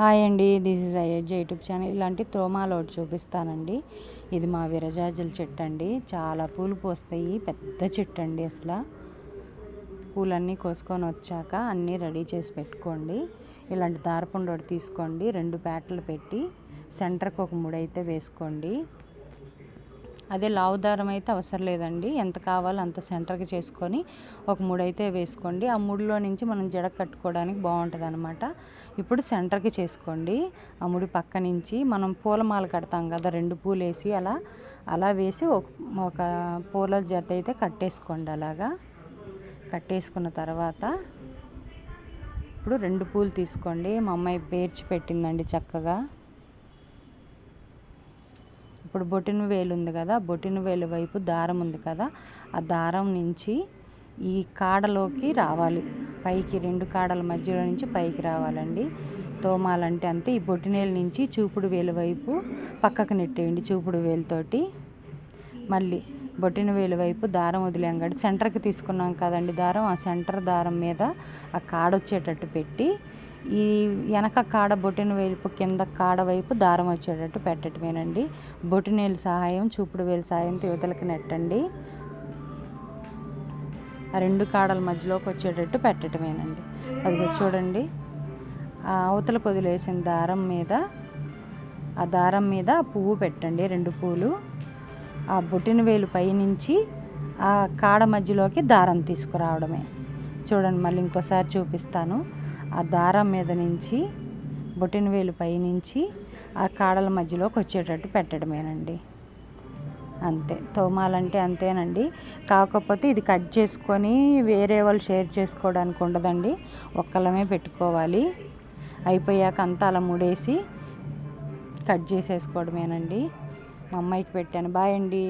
Hi అండి this is Ayodhya YouTube channel. ఇలాంటి తోమాలోటు ఒకటి చూపిస్తానండి. ఇది మా విరజాజుల చెట్టు అండి. చాలా పూలు పోస్తాయి పెద్ద చెట్టు అండి అసలు. పూలన్నీ కోసుకొని వచ్చాక అన్నీ రెడీ చేసి పెట్టుకోండి. ఇలాంటి దారపుండు ఒకటి తీసుకోండి రెండు పేటలు పెట్టి సెంటర్కి ఒక మూడు అయితే వేసుకోండి. అదే లావు దారం అయితే అవసరం లేదండి. ఎంత కావాలో అంత సెంటర్కి చేసుకొని ఒక మూడు అయితే వేసుకోండి. ఆ ముడిలో నుంచి మనం జడ కట్టుకోవడానికి బాగుంటుంది అనమాట ఇప్పుడు సెంటర్కి చేసుకోండి. ఆ ముడి పక్క నుంచి మనం పూలమాల కడతాం కదా రెండు పూలు వేసి అలా అలా వేసి ఒక ఒక పూల జత అయితే కట్టేసుకోండి అలాగా. కట్టేసుకున్న తర్వాత ఇప్పుడు రెండు పూలు తీసుకోండి. మా అమ్మాయి పేర్చి పెట్టిందండి చక్కగా. ఇప్పుడు బొటిన వేలు ఉంది కదా బొటిన వేలు వైపు దారం ఉంది కదా ఆ దారం నుంచి ఈ కాడలోకి రావాలి. పైకి రెండు కాడల మధ్యలో నుంచి పైకి రావాలండి. తోమాలంటే అంతే ఈ బొటినేలు నుంచి చూపుడు వేలు వైపు పక్కకు నెట్టేయండి చూపుడు వేలుతోటి మళ్ళీ బొట్టిన వేలు వైపు దారం వదిలేం కాబట్టి సెంటర్కి తీసుకున్నాం కదండి దారం ఆ సెంటర్ దారం మీద ఆ కాడ వచ్చేటట్టు పెట్టి ఈ వెనక కాడ బొట్టిన వేలుపు కింద కాడ వైపు దారం వచ్చేటట్టు పెట్టటమేనండి. బొటినేలు సహాయం చూపుడు వేలు సహాయంతో యువతలకి నెట్టండి. ఆ రెండు కాడల మధ్యలోకి వచ్చేటట్టు పెట్టటమేనండి. అది చూడండి. ఆ అవతల వదిలేసిన దారం మీద ఆ దారం మీద పువ్వు పెట్టండి రెండు పూలు. ఆ బొట్టిన వేలు పైనుంచి ఆ కాడ మధ్యలోకి దారం తీసుకురావడమే. చూడండి మళ్ళీ ఇంకోసారి చూపిస్తాను. ఆ దారం మీద నుంచి బొట్టిన వేలు పైనుంచి ఆ కాడల మధ్యలోకి వచ్చేటట్టు పెట్టడమేనండి. అంతే. తోమాలంటే అంతేనండి. కాకపోతే ఇది కట్ చేసుకొని వేరే వాళ్ళు షేర్ చేసుకోవడానికి ఉండదండి. ఒక్కలమే పెట్టుకోవాలి. అయిపోయాక అంతా అలా ముడేసి కట్ చేసేసుకోవడమేనండి. మా అమ్మాయికి పెట్టాను. బాయ్ అండి.